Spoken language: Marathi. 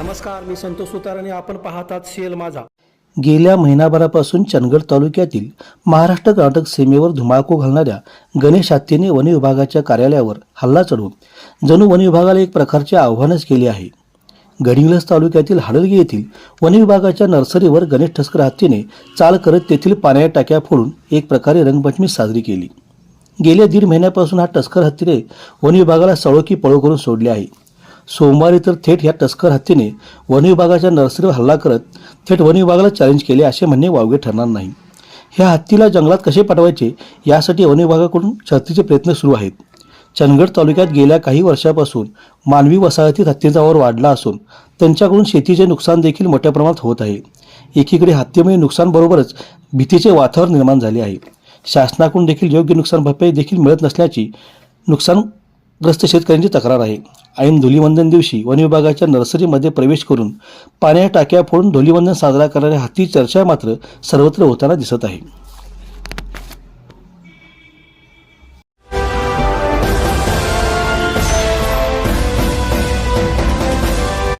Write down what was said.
नमस्कार मी संतोष सुतार आणि आपण पाहतात सेल माझा. गेल्या महिनाभरापासून चंदगड तालुक्यातील महाराष्ट्र कर्नाटक सीमेवर धुमाकूळ घालणाऱ्या गणेश हत्येने वन विभागाच्या कार्यालयावर हल्ला चढवून जणू वन विभागाला एक प्रकारचे आव्हानच केले आहे. गडिंग्लस तालुक्यातील हाडलगी येथील वन विभागाच्या नर्सरीवर गणेश ठसकर हत्येने चाल करत तेथील पाण्याच्या टाक्या फोडून एक प्रकारे रंगपंचमी साजरी केली. गेल्या दीड महिन्यापासून हा टस्कर हत्तीने वन विभागाला सळोकी पळो करून सोडले आहे. सोमवारी तर थेट या टस्कर हत्तीने वन विभागाच्या नर्सरीवर हल्ला करत थेट वन विभागाला चॅलेंज केले असे म्हणणे वावगे ठरणार नाही. ह्या हत्तीला जंगलात कसे पाठवायचे यासाठी वन विभागाकडून शर्थीचे प्रयत्न सुरू आहेत. चंदगड तालुक्यात गेल्या काही वर्षापासून मानवी वसाहतीत हत्तींचा वावर वाढला असून त्यांच्याकडून शेतीचे नुकसान देखील मोठ्या प्रमाणात होत आहे. एकीकडे हत्तीमुळे नुकसानबरोबरच भीतीचे वातावरण निर्माण झाले आहे. शासनाकडून देखील योग्य नुकसान भरपाई देखील मिळत नसल्याची नुकसान ग्रस्त शेतकऱ्यांची तक्रार आहे. ऐन धुलीवंदन दिवशी वनविभागाच्या नर्सरीमध्ये प्रवेश करून पाण्या टाक्या फोडून धुलीवंदन साजरा करणाऱ्या हाती चर्चा मात्र सर्वत्र होताना दिसत आहे.